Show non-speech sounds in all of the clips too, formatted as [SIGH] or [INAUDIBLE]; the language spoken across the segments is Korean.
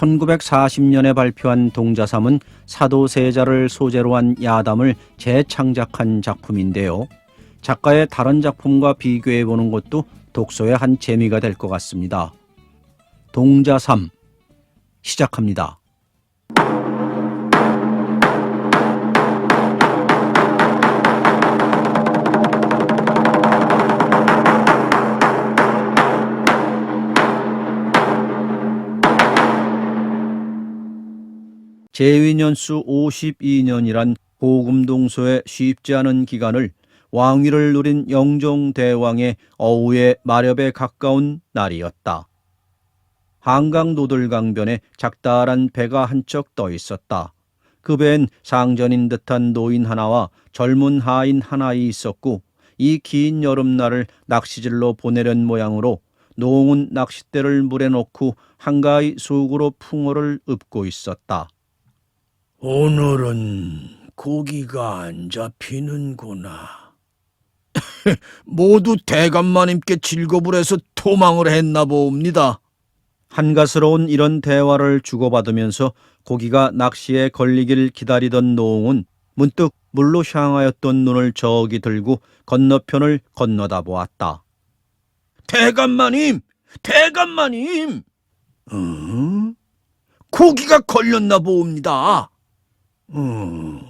1940년에 발표한 동자삼은 사도세자를 소재로 한 야담을 재창작한 작품인데요. 작가의 다른 작품과 비교해 보는 것도 독서의 한 재미가 될 것 같습니다. 동자삼 시작합니다. 재위년수 52년이란 고금동서의 쉽지 않은 기간을 왕위를 누린 영종대왕의 어우의 마렵에 가까운 날이었다. 한강 노들강변에 작다란 배가 한 척 떠 있었다. 그 배엔 상전인 듯한 노인 하나와 젊은 하인 하나이 있었고 이 긴 여름날을 낚시질로 보내려는 모양으로 노웅은 낚싯대를 물에 놓고 한가히 속으로 풍어를 읊고 있었다. 오늘은 고기가 안 잡히는구나. [LAUGHS] 모두 대감마님께 질겁을 해서 토망을 했나 봅니다. 한가스러운 이런 대화를 주고받으면서 고기가 낚시에 걸리길 기다리던 노웅은 문득 물로 향하였던 눈을 저기 들고 건너편을 건너다 보았다. 대감마님, 대감마님, 응? 고기가 걸렸나 봅니다. 음.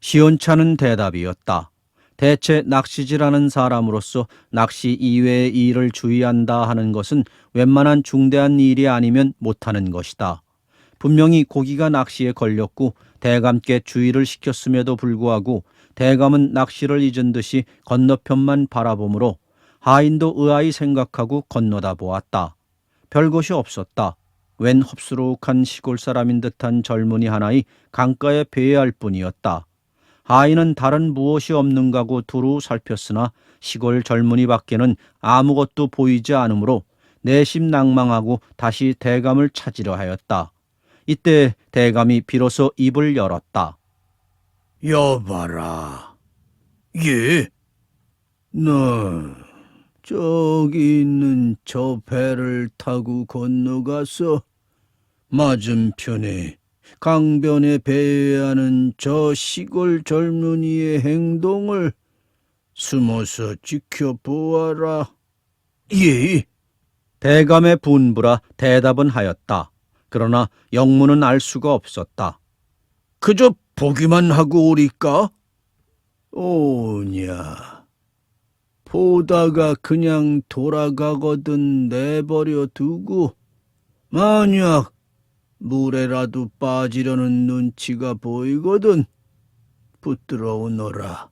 시원찮은 대답이었다. 대체 낚시질하는 사람으로서 낚시 이외의 일을 주의한다 하는 것은 웬만한 중대한 일이 아니면 못하는 것이다. 분명히 고기가 낚시에 걸렸고 대감께 주의를 시켰음에도 불구하고 대감은 낚시를 잊은 듯이 건너편만 바라보므로 하인도 의아히 생각하고 건너다 보았다. 별것이 없었다. 웬 흡수룩한 시골 사람인 듯한 젊은이 하나이 강가에 배회할 뿐이었다. 하인은 다른 무엇이 없는가고 두루 살폈으나 시골 젊은이 밖에는 아무것도 보이지 않으므로 내심 낭망하고 다시 대감을 찾으려 하였다. 이때 대감이 비로소 입을 열었다. 여봐라. 예, 너 저기 있는 저 배를 타고 건너가서 맞은편에 강변에 배회하는 저 시골 젊은이의 행동을 숨어서 지켜보아라. 예, 대감의 분부라 대답은 하였다. 그러나 영문은 알 수가 없었다. 그저 보기만 하고 오리까? 오냐. 보다가 그냥 돌아가거든 내버려 두고 만약 물에라도 빠지려는 눈치가 보이거든 붙들어 오너라.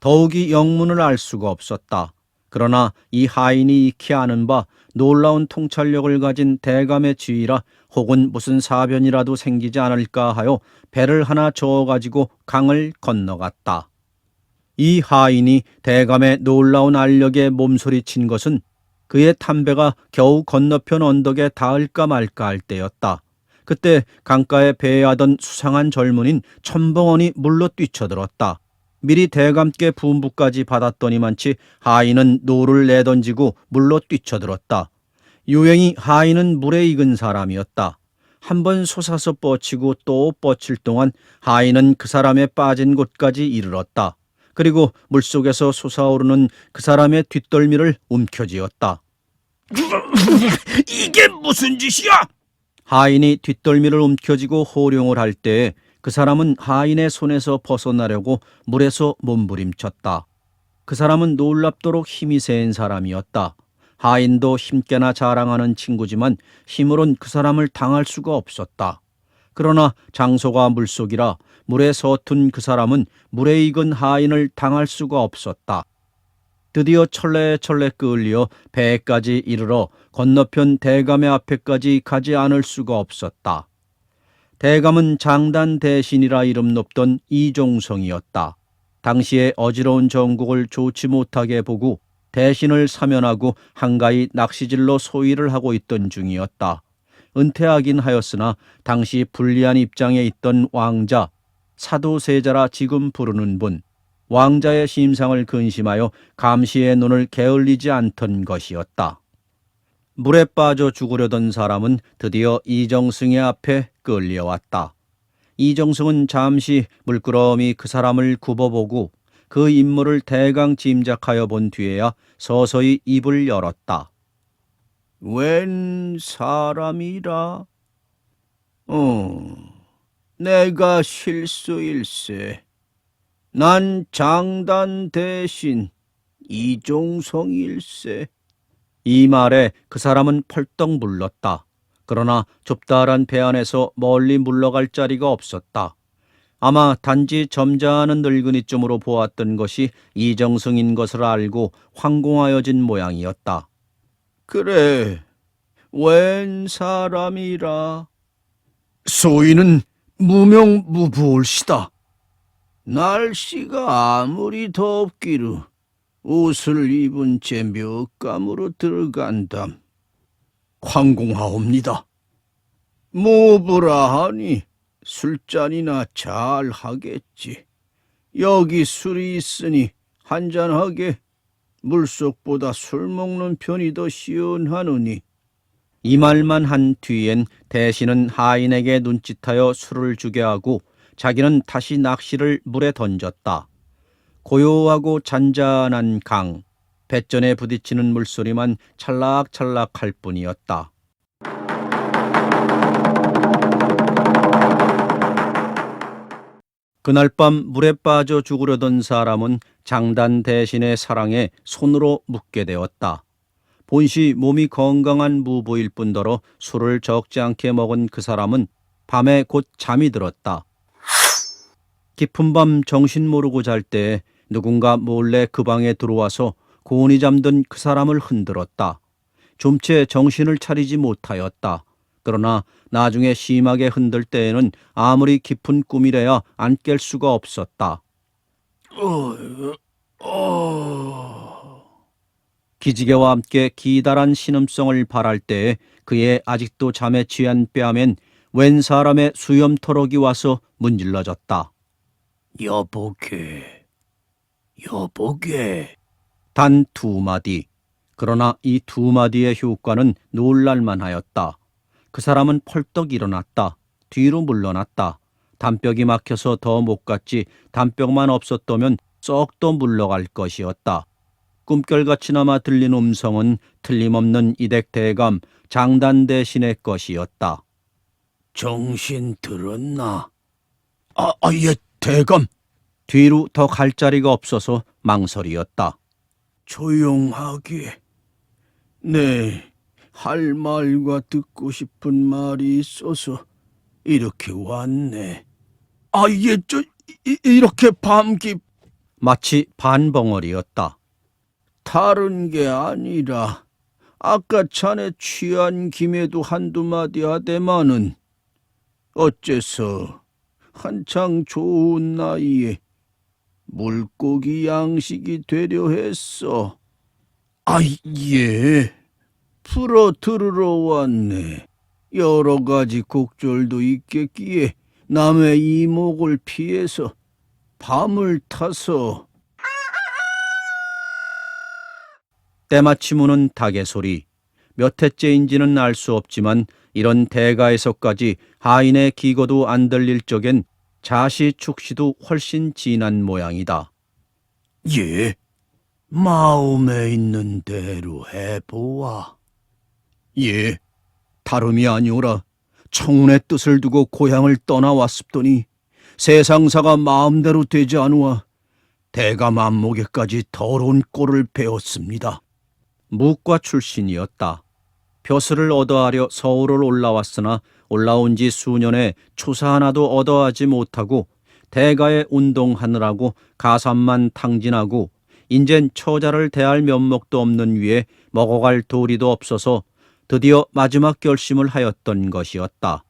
더욱이 영문을 알 수가 없었다. 그러나 이 하인이 익히 아는 바 놀라운 통찰력을 가진 대감의 지위라 혹은 무슨 사변이라도 생기지 않을까 하여 배를 하나 저어 가지고 강을 건너갔다. 이 하인이 대감의 놀라운 알력에 몸소리친 것은 그의 탐배가 겨우 건너편 언덕에 닿을까 말까 할 때였다. 그때 강가에 배회하던 수상한 젊은인 첨벙원이 물로 뛰쳐들었다. 미리 대감께 분부까지 받았더니만치 하인은 노를 내던지고 물로 뛰쳐들었다. 유행이 하인은 물에 익은 사람이었다. 한 번 솟아서 뻗치고 또 뻗칠 동안 하인은 그 사람의 빠진 곳까지 이르렀다. 그리고 물속에서 솟아오르는 그 사람의 뒷덜미를 움켜쥐었다. [LAUGHS] 이게 무슨 짓이야? 하인이 뒷덜미를 움켜쥐고 호령을 할 때에 그 사람은 하인의 손에서 벗어나려고 물에서 몸부림쳤다. 그 사람은 놀랍도록 힘이 센 사람이었다. 하인도 힘께나 자랑하는 친구지만 힘으론 그 사람을 당할 수가 없었다. 그러나 장소가 물속이라 물에 서툰 그 사람은 물에 익은 하인을 당할 수가 없었다. 드디어 철레철레 끌려 배에까지 이르러 건너편 대감의 앞에까지 가지 않을 수가 없었다. 대감은 장단 대신이라 이름 높던 이종성이었다. 당시에 어지러운 정국을 좋지 못하게 보고 대신을 사면하고 한가히 낚시질로 소일을 하고 있던 중이었다. 은퇴하긴 하였으나 당시 불리한 입장에 있던 왕자, 사도세자라 지금 부르는 분, 왕자의 심상을 근심하여 감시의 눈을 게을리지 않던 것이었다. 물에 빠져 죽으려던 사람은 드디어 이정승의 앞에 끌려왔다. 이정승은 잠시 물끄러미 그 사람을 굽어보고 그 인물을 대강 짐작하여 본 뒤에야 서서히 입을 열었다. 웬 사람이라? 어, 내가 실수일세. 난 장단 대신 이종성일세. 이 말에 그 사람은 펄떡 물렀다. 그러나 좁다란 배 안에서 멀리 물러갈 자리가 없었다. 아마 단지 점잖은 늙은이쯤으로 보았던 것이 이정승인 것을 알고 황공하여진 모양이었다. 그래, 웬 사람이라? 소인은 무명무부올시다. 날씨가 아무리 덥기로 옷을 입은 채 몇감으로 들어간담. 황공하옵니다. 모부라 하니 술잔이나 잘 하겠지. 여기 술이 있으니 한잔하게 물속보다 술 먹는 편이 더 시원하느니 이 말만 한 뒤엔 대신은 하인에게 눈짓하여 술을 주게 하고 자기는 다시 낚시를 물에 던졌다. 고요하고 잔잔한 강, 뱃전에 부딪히는 물소리만 찰락찰락할 뿐이었다. 그날 밤 물에 빠져 죽으려던 사람은 장단 대신의 사랑에 손으로 묻게 되었다. 본시 몸이 건강한 무보일 뿐더러 술을 적지 않게 먹은 그 사람은 밤에 곧 잠이 들었다. 깊은 밤 정신 모르고 잘때 누군가 몰래 그 방에 들어와서 고온이 잠든 그 사람을 흔들었다. 좀 채 정신을 차리지 못하였다. 그러나 나중에 심하게 흔들 때에는 아무리 깊은 꿈이래야 안 깰 수가 없었다. 기지개와 함께 기다란 신음성을 발할 때에 그의 아직도 잠에 취한 뺨엔 웬 사람의 수염토록이 와서 문질러졌다. 여보게, 여보게. 단 두 마디. 그러나 이 두 마디의 효과는 놀랄만 하였다. 그 사람은 펄떡 일어났다. 뒤로 물러났다. 담벽이 막혀서 더 못 갔지 담벽만 없었다면 썩도 물러갈 것이었다. 꿈결같이나마 들린 음성은 틀림없는 이댁 대감 장단 대신의 것이었다. 정신 들었나? 아, 아, 예, 대감. 뒤로 더 갈 자리가 없어서 망설이었다. 조용하게. 네, 할 말과 듣고 싶은 말이 있어서 이렇게 왔네. 아, 예, 저, 이, 이렇게 밤기, 마치 반벙어리였다. 다른 게 아니라 아까 자네 취한 김에도 한두 마디 하대마는 어째서 한창 좋은 나이에 물고기 양식이 되려 했어. 아, 예. 풀어 들으러 왔네. 여러 가지 곡절도 있겠기에 남의 이목을 피해서 밤을 타서 때마침 우는 닭의 소리. 몇 해째인지는 알 수 없지만 이런 대가에서까지 하인의 기거도 안 들릴 적엔 자시 축시도 훨씬 진한 모양이다. 예. 마음에 있는 대로 해보아. 예. 다름이 아니오라. 청운의 뜻을 두고 고향을 떠나왔습더니 세상사가 마음대로 되지 않으와 대감 안목에까지 더러운 꼴을 배웠습니다. 무과 출신이었다. 벼슬을 얻어하려 서울을 올라왔으나 올라온 지 수년에 초사 하나도 얻어하지 못하고 대가에 운동하느라고 가산만 탕진하고 인젠 처자를 대할 면목도 없는 위에 먹어갈 도리도 없어서 드디어 마지막 결심을 하였던 것이었다.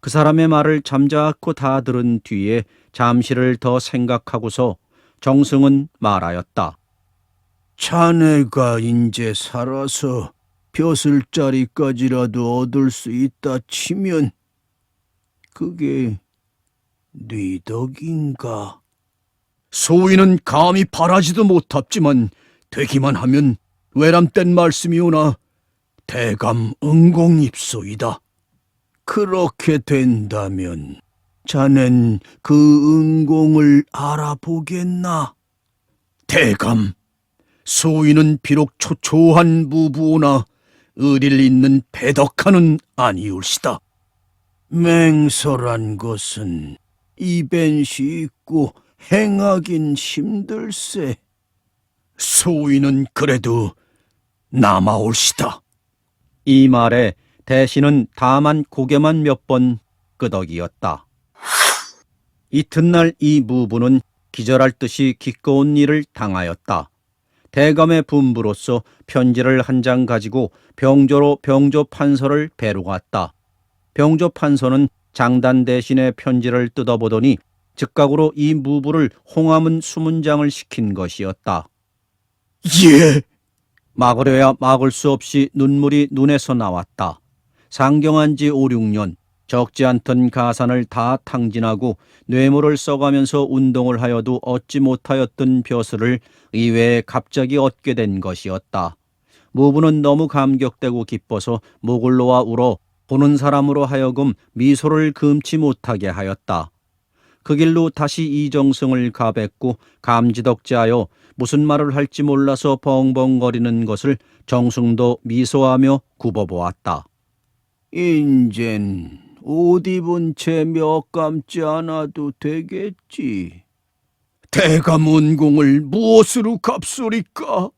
그 사람의 말을 잠자코 다 들은 뒤에 잠시를 더 생각하고서 정승은 말하였다. 자네가 인제 살아서 벼슬자리까지라도 얻을 수 있다 치면 그게 네 덕인가? 소인은 감히 바라지도 못합지만 되기만 하면 외람된 말씀이오나 대감 응공입소이다. 그렇게 된다면 자넨 그 응공을 알아보겠나? 대감, 소인은 비록 초초한 무부오나 의리를 잇는 배덕하는 아니올시다. 맹설한 것은 이벤시 있고 행하긴 힘들세. 소인은 그래도 남아올시다. 이 말에 대신은 다만 고개만 몇 번 끄덕이었다. 이튿날 이 무부는 기절할 듯이 기꺼운 일을 당하였다. 대감의 분부로서 편지를 한 장 가지고 병조로 병조 판서를 뵈러 갔다. 병조 판서는 장단 대신에 편지를 뜯어보더니 즉각으로 이 무부를 홍화문 수문장을 시킨 것이었다. 예, 막으려야 막을 수 없이 눈물이 눈에서 나왔다. 상경한 지 5, 6년 적지 않던 가산을 다 탕진하고 뇌물을 써가면서 운동을 하여도 얻지 못하였던 벼슬을 이외에 갑자기 얻게 된 것이었다. 무부는 너무 감격되고 기뻐서 목을 놓아 울어 보는 사람으로 하여금 미소를 금치 못하게 하였다. 그 길로 다시 이정승을 가뵙고 감지덕지하여 무슨 말을 할지 몰라서 벙벙거리는 것을 정승도 미소하며 굽어보았다. 인젠 옷 입은 채몇 감지 않아도 되겠지. 대감 운공을 무엇으로 갚소리까?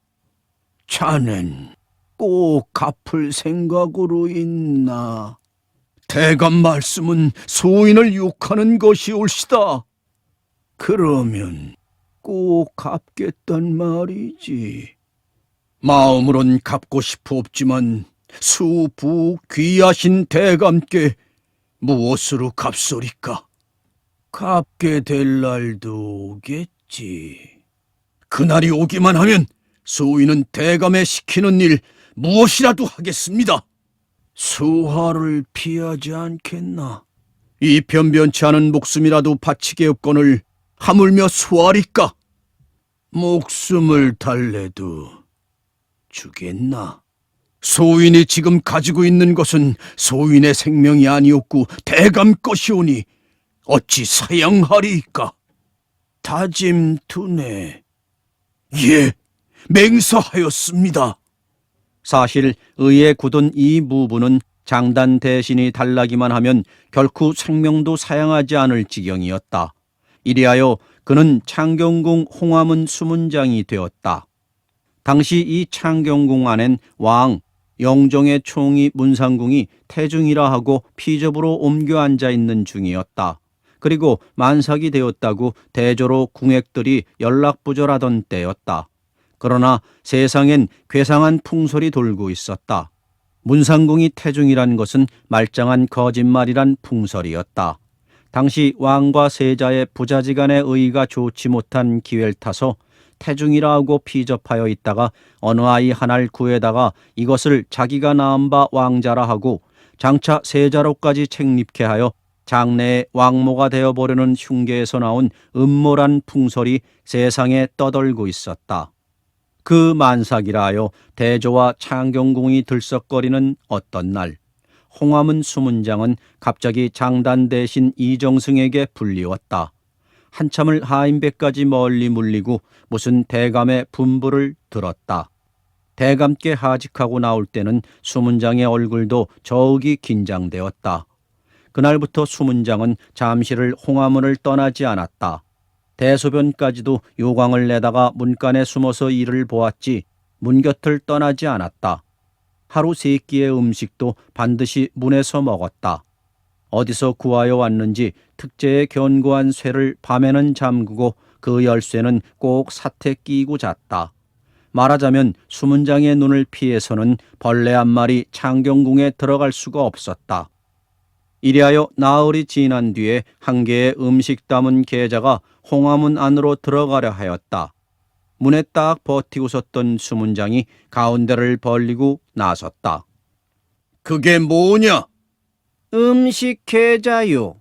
자넨 꼭 갚을 생각으로 있나? 대감 말씀은 소인을 욕하는 것이 옳시다. 그러면 꼭 갚겠단 말이지. 마음으론 갚고 싶어 없지만 수부 귀하신 대감께 무엇으로 갚소리까? 갚게 될 날도 오겠지. 그날이 오기만 하면 소인은 대감에 시키는 일 무엇이라도 하겠습니다. 수화를 피하지 않겠나? 이 변변치 않은 목숨이라도 바치게 없거늘 하물며 수하리까? 목숨을 달래도 주겠나? 소인이 지금 가지고 있는 것은 소인의 생명이 아니었고 대감 것이오니 어찌 사양하리이까? 다짐 두네. 예, 맹서하였습니다. 사실 의에 굳은 이 무부는 장단 대신이 달라기만 하면 결코 생명도 사양하지 않을 지경이었다. 이리하여 그는 창경궁 홍화문 수문장이 되었다. 당시 이 창경궁 안엔 왕, 영종의 총이 문상궁이 태중이라 하고 피접으로 옮겨 앉아 있는 중이었다. 그리고 만삭이 되었다고 대조로 궁액들이 연락부절하던 때였다. 그러나 세상엔 괴상한 풍설이 돌고 있었다. 문상궁이 태중이란 것은 말짱한 거짓말이란 풍설이었다. 당시 왕과 세자의 부자지간의 의가 좋지 못한 기회를 타서 태중이라 하고 피접하여 있다가 어느 아이 하나를 구해다가 이것을 자기가 낳은 바 왕자라 하고 장차 세자로까지 책립케 하여 장래의 왕모가 되어버리는 흉계에서 나온 음모란 풍설이 세상에 떠돌고 있었다. 그 만삭이라 하여 대조와 창경궁이 들썩거리는 어떤 날 홍화문 수문장은 갑자기 장단 대신 이정승에게 불리웠다. 한참을 하인배까지 멀리 물리고 무슨 대감의 분부를 들었다. 대감께 하직하고 나올 때는 수문장의 얼굴도 저욱이 긴장되었다. 그날부터 수문장은 잠시를 홍화문을 떠나지 않았다. 대소변까지도 요광을 내다가 문간에 숨어서 일을 보았지 문 곁을 떠나지 않았다. 하루 세 끼의 음식도 반드시 문에서 먹었다. 어디서 구하여 왔는지 특제의 견고한 쇠를 밤에는 잠그고 그 열쇠는 꼭 사태 끼고 잤다. 말하자면 수문장의 눈을 피해서는 벌레 한 마리 창경궁에 들어갈 수가 없었다. 이리하여 나흘이 지난 뒤에 한 개의 음식 담은 계자가 홍화문 안으로 들어가려 하였다. 문에 딱 버티고 섰던 수문장이 가운데를 벌리고 나섰다. 그게 뭐냐? 음식 계자요.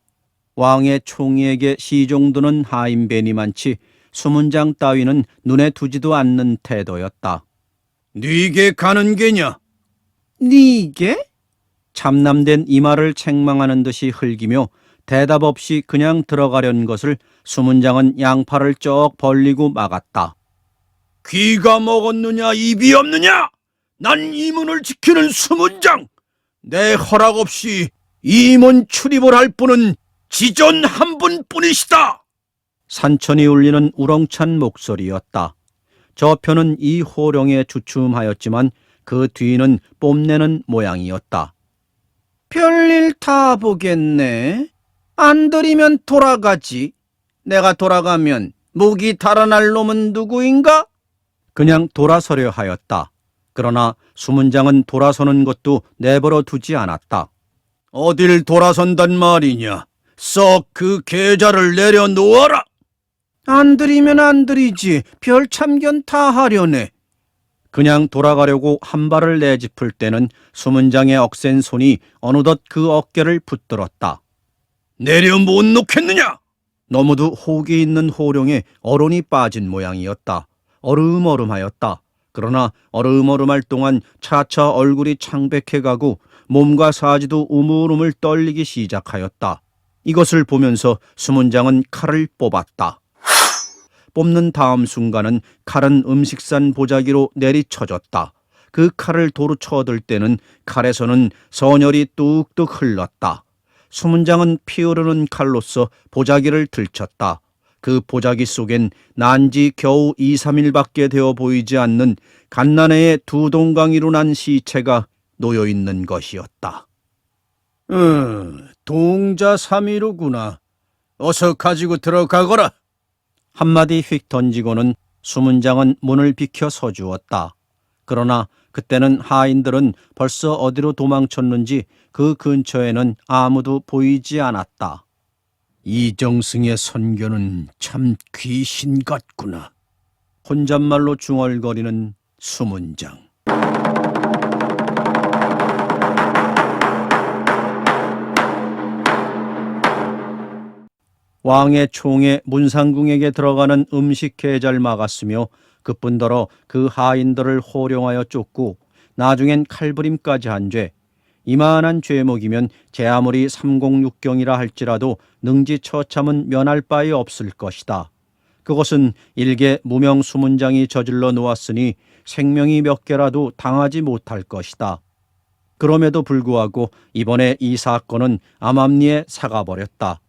왕의 총리에게 시종드는 하인벤이 많지 수문장 따위는 눈에 두지도 않는 태도였다. 네게 가는 게냐? 니게? 참남된 이마를 책망하는 듯이 흘기며 대답 없이 그냥 들어가려는 것을 수문장은 양팔을 쩍 벌리고 막았다. 귀가 먹었느냐 입이 없느냐? 난 이 문을 지키는 수문장. 내 허락 없이 이문 출입을 할 분은 지존 한 분뿐이시다. 산천이 울리는 우렁찬 목소리였다. 저편은 이 호령에 주춤하였지만 그 뒤는 뽐내는 모양이었다. 별일 다 보겠네. 안 들이면 돌아가지. 내가 돌아가면 무기 달아날 놈은 누구인가? 그냥 돌아서려 하였다. 그러나 수문장은 돌아서는 것도 내버려 두지 않았다. 어딜 돌아선단 말이냐? 썩 그 계좌를 내려놓아라. 안 들이면 안 들이지. 별 참견 다 하려네. 그냥 돌아가려고 한 발을 내짚을 때는 수문장의 억센 손이 어느덧 그 어깨를 붙들었다. 내려 못 놓겠느냐? 너무도 호기 있는 호령에 어론이 빠진 모양이었다. 어름어름하였다. 그러나 어름어름할 동안 차차 얼굴이 창백해가고 몸과 사지도 우물우물 떨리기 시작하였다. 이것을 보면서 수문장은 칼을 뽑았다. 뽑는 다음 순간은 칼은 음식산 보자기로 내리쳐졌다. 그 칼을 도로 쳐들 때는 칼에서는 선열이 뚝뚝 흘렀다. 수문장은 피 흐르는 칼로서 보자기를 들쳤다. 그 보자기 속엔 난지 겨우 2, 3일밖에 되어 보이지 않는 갓난애의 두 동강이로 난 시체가 놓여 있는 것이었다. 응, 동자 삼이로구나. 어서 가지고 들어가거라. 한마디 휙 던지고는 수문장은 문을 비켜 서주었다. 그러나 그때는 하인들은 벌써 어디로 도망쳤는지 그 근처에는 아무도 보이지 않았다. 이정승의 선교는 참 귀신 같구나. 혼잣말로 중얼거리는 수문장. 왕의 총에 문상궁에게 들어가는 음식 계좌를 막았으며 그뿐더러 그 하인들을 호령하여 쫓고 나중엔 칼부림까지 한 죄. 이만한 죄목이면 제 아무리 삼공육경이라 할지라도 능지처참은 면할 바에 없을 것이다. 그것은 일개 무명 수문장이 저질러 놓았으니 생명이 몇 개라도 당하지 못할 것이다. 그럼에도 불구하고 이번에 이 사건은 암암리에 사가버렸다.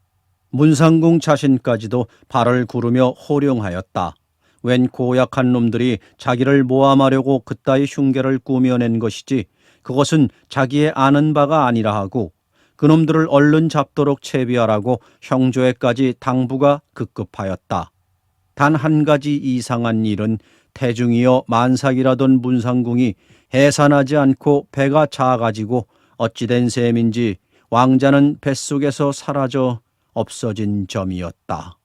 문상궁 자신까지도 발을 구르며 호령하였다. 웬 고약한 놈들이 자기를 모함하려고 그따위 흉계를 꾸며낸 것이지 그것은 자기의 아는 바가 아니라 하고 그놈들을 얼른 잡도록 채비하라고 형조에까지 당부가 급급하였다. 단 한 가지 이상한 일은 태중이여 만삭이라던 문상궁이 해산하지 않고 배가 작아지고 어찌된 셈인지 왕자는 뱃속에서 사라져 없어진 점이었다.